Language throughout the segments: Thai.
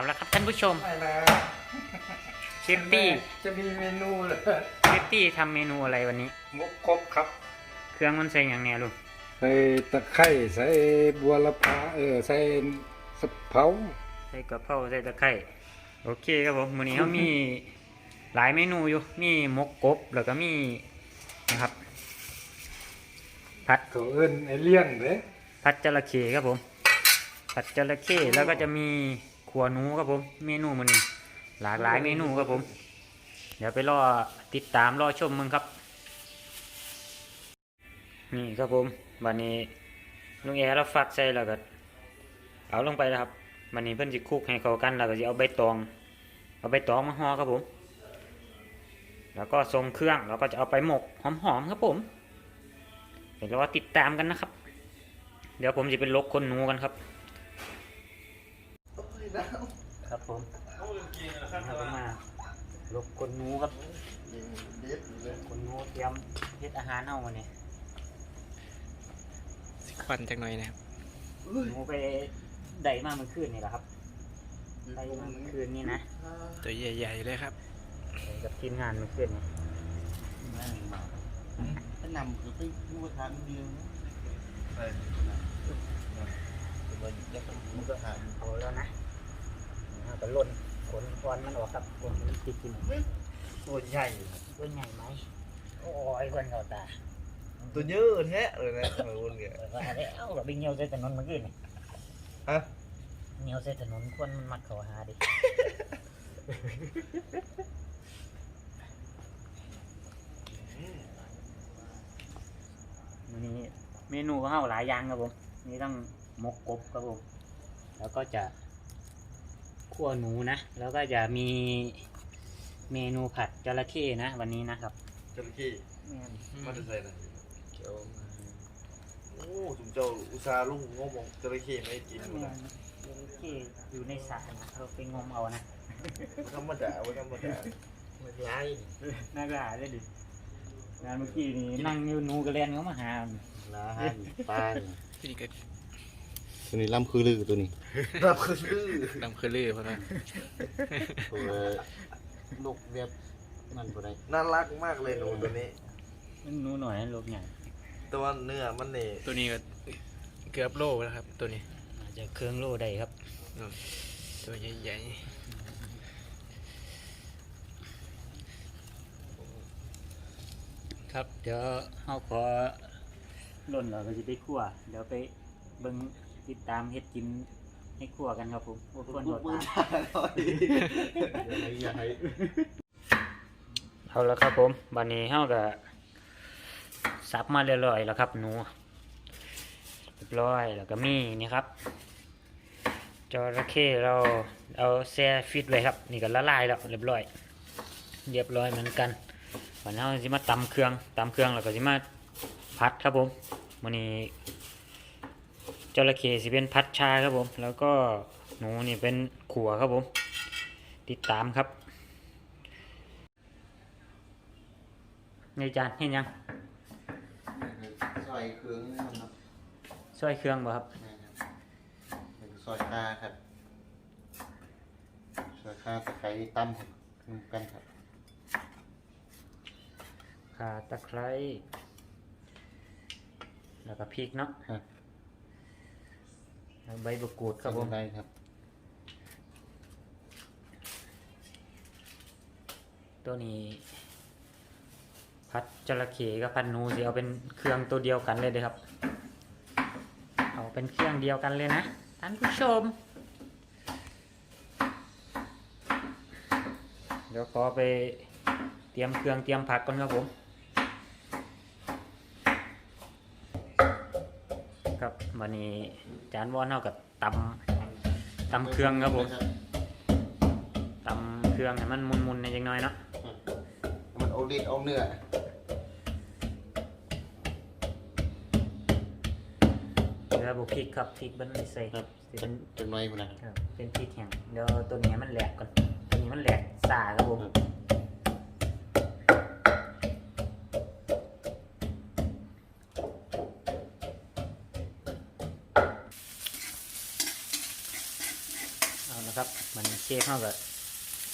เอาละครับท่านผู้ชม ไม่นะเชฟตี้ จะมีเมนูเลยเชฟตี้ทำเมนูอะไรวันนี้มุกครบครับ เครื่องมันใส่อย่างเนี้ยลูกใส่ตะไคร้ใส่บัวละพาเออใส่สะเพราใส่กระเพราใส่ตะไคร้โอเคครับผมวันนี้เขามีหลายเมนูอยู่มีหมกกบแล้วก็มีนะครับผัด เขาเอิ้นไอเลี่ยนเด้ผัดจระเข้ครับผม ผัดจระเข้แล้วก็จะมี ขัวหนูครับผม เมนูมันนี้หลากหลายเมนูครับผม เดี๋ยวไปรอติดตามรอชมมึงครับ นี่ครับผมวันนี้ลุงแอร์เราฟักใส่แล้วก็เอาลงไปแล้วครับวันนี้เพิ่นจะคุกให้เขากันแล้วก็จะเอาใบตอง เอาใบตองมาห่อครับผม แล้วก็ทรงเครื่องแล้วก็จะเอาไปหมกหอมๆครับผมเดี๋ยวรอติดตามกันนะครับ เดี๋ยวผมจะเป็นลกคนหนูกันครับ ครับผมเอามาลกคนหนูครับคนหนูเตรียมเฮ็ดอาหารเอามาเนี่ยสิควันจักหน่อยนะครับหนูไปได้มาเมื่อคืนนี่แหละครับได้มาเมื่อคืนนี่นะตัวใหญ่ๆเลยครับไปกับทีมงานเมื่อคืนนี่ถ้านำคือไปผู้ประธานเดียวนะใช่มันจะเป็นผู้ประธานโอ้แล้วนะ นี่เราก็ล่นขนควันมันออกครับขนมันติดกินตัวใหญ่ตัวใหญ่ไหมโอ้ยคนเขาตาตัวเยอะแท้เลยนะมาวนเงี้ยเออว่าแล้วเราไปเงียวใส่ถนนเมื่อคืนนี่ฮะเงียวใส่ถนนควนมันมัดเขาหาดิวันนี้เมนูของเราหลายอย่างครับผมนี่ต้องหมกกบครับผมแล้วก็จะคั่ วหนูนะ แล้วก็จะมีเมนูผัดจระเข้นะ วันนี้นะครับจระเข้แม่นมันจะใส่นะโอ้ถุงเจ้าอุตส่าห์ลุงงมองจระเข้ไม่กินแม่นะนจระเข้อยู่ในสระนะเราไปงมเอานะธรรมดาว่าธรรมดาไม่ใช่น่ากล้าได้ดิงานเมื่อกี้นี่นั่งอยู่หนูกระเรียนเขามาหานะฮะปลานี่ก็ ตัวนี้ล่ำคือลือตัวนี้รับคือชื่อดำคือลือเพราะว่าตัวลูกเรียบนั่นตัวใดน่ารักมากเลยหนูตัวนี้ หนูหน่อยนะลูกใหญ่ตัวเนื้อมันนี่ตัวนี้ก็เกือบโลแล้วครับ ตัวนี้อาจจะเครื่องโลได้ครับ ตัวใหญ่ครับ เดี๋ยวเขาขอล่นเราก็จะไปคั่วเดี๋ยวไปเบิ่ง ติดตามเฮ็ดกินให้คั่วกันครับผมโอ้คนโดดตามอย่าให้เอาละครับผมบันนี้เฮาก็สับมาเรียบร้อยแล้วครับหนูเรียบร้อยแล้วก็มีนี่ครับจระเข้เราเอาแช่ฟิตไว้ครับ นี่ก็ละลายแล้วเรียบร้อย เรียบร้อยเหมือนกันวันนี้เราจะมาตำเครื่องตำเครื่องแล้วก็จะมาพัดครับผมวันนี้ จระเข้สิเป็นพัดชาครับผม แล้วก็หนูนี่เป็นขัวครับผม ติดตามครับในจานเห็นยังซอยเครื่องนี่มันครับช่วยเครื่องบ่ครับนี่ครับเป็นซอยคาครับซอยคาตะไคร้ตั้มครับคือกันครับข่าตะไคร้แล้วก็พริกเนาะครับแล้ว ใบมะกรูดครับผมได้ครับ ตัวนี้พัดจระเข้กับพัดหนูสิเอาเป็นเครื่องตัวเดียวกันเลยเด้อครับ เอาเป็นเครื่องเดียวกันเลยนะท่านผู้ชม เดี๋ยวขอไปเตรียมเครื่องเตรียมผักก่อนครับผม ครับ วันนี้จานวอนเท่ากับตำตำเครื่องครับผมตำเครื่องให้มันมุนๆในจังน้อยเนาะมันเอาเล็ดเอาเนื้อเดี๋ยวบุกพริกครับพริกมันไม่ใส่ครับสิเป็นจังหน่อยพุ่นนะครับครับเป็นพริกแห้งเดี๋ยวตัวนี้ให้มันแหลกก่อนตัวนี้มันแหลกสาครับผม มันเชฟเขาก็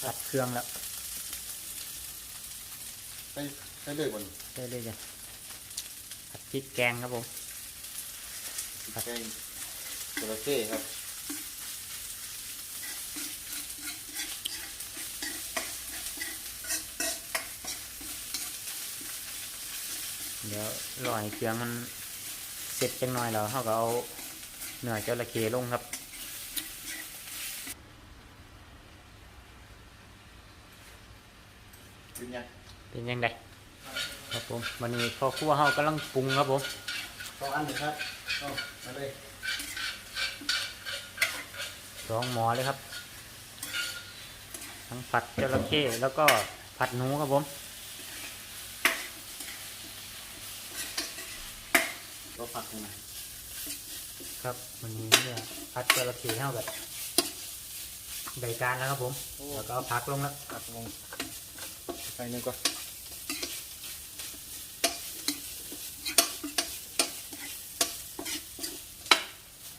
ผัดเครื่องแล้วใส่ใส่เลยบนได้เลยจ้ะผัดพริกแกงครับผมแกงจระเข้ครับเดี๋ยวรอให้เครื่องมันเสร็จจังหน่อยแล้วเขาก็เอาเนื้อจระเข้ลงครับ เป็นยัง เป็นยังไงครับผมวันนี้พ่อครัวเขากำลังปรุงครับผมสองอันเลยครับเอามาเลยสองหมอเลยครับ ทั้งผัดจระเข้แล้วก็ผัดหนูครับผมก็ผักหน่อยครับวันนี้เนี่ยผัดจระเข้เท่ากับใบการแล้วครับผม แล้วก็เอาผักลงแล้วผักลงใส่หนึ่งก็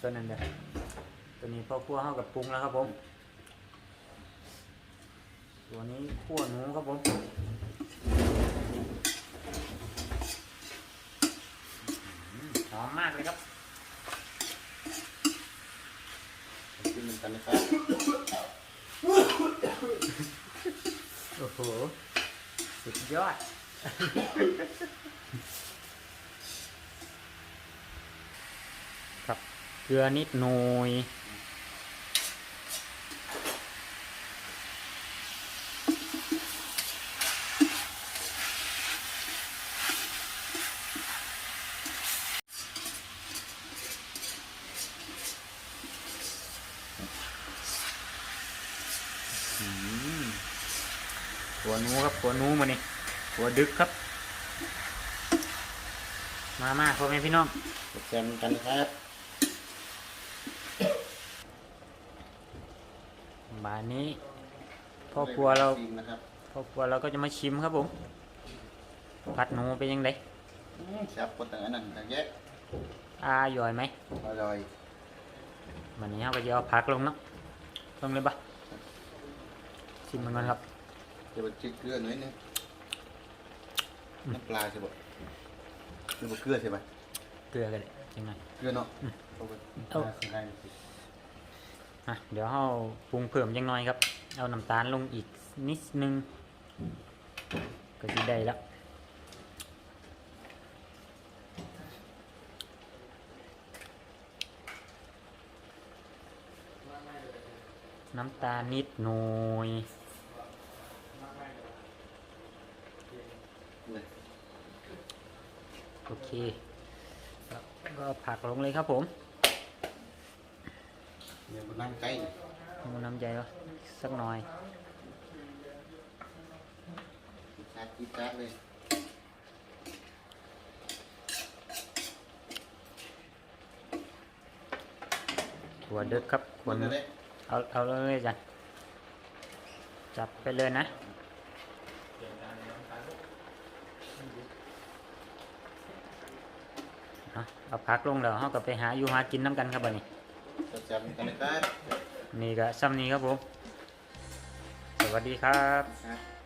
ตัวนั้นเดี๋ยวตัวนี้พ่อครัวเท่ากับปรุงแล้วครับผม ตัวนี้ขั่วหนูครับผมอืมหอมมากเลยครับกินเหมือนกันนะครับ โอ้โห สุดยอด ครับ เกลือนิดหน่อยหัวหนูครับหัวหนูมานี่หัวดึกครับ มามาพ่อแม่พี่น้องแซมกันนะครับ บานนี้พ่อครัวเราชิมนะครับพ่อครัวเราก็จะมาชิมครับผมผัดหนูเป็นยังไงอืมแซ่บกว่าต่างอันนั้นต่างแยะอาย่อยไหมอร่อยวันนี้เราก็จะเอาผักลงเนาะลงเลยปะชิมมันก่อนครับจะเป็นจิ้เกลือหน่อยนึงน้ำปลาใช่ปะหรือว่าเกลือใช่ปะเกลือกันเลยยังไงเกลือเนาะเอาไปเอะเดี๋ยวเราปรุงเพิ่มยังน้อยครับ เอาน้ำตาลลงอีกนิดนึง ก็จะได้แล้วน้ำตาลนิดหน่อยโอเคก็ผักลงเลยครับผม เดี๋ยวมันนั่งใกล้เอาน้ำใจวะสักหน่อยชาจีจัดเลยถั่วดึกครับคนนเลยเอาเอาเลยจันจับไปเลยนะเอาเอาพักลงแล้วเขาก็ไปหาอยู่หากินน้ำกันครับบัดนี้ แซมกันนะครับนี่ก็ซ้ำนี้ครับผม สวัสดีครับครับ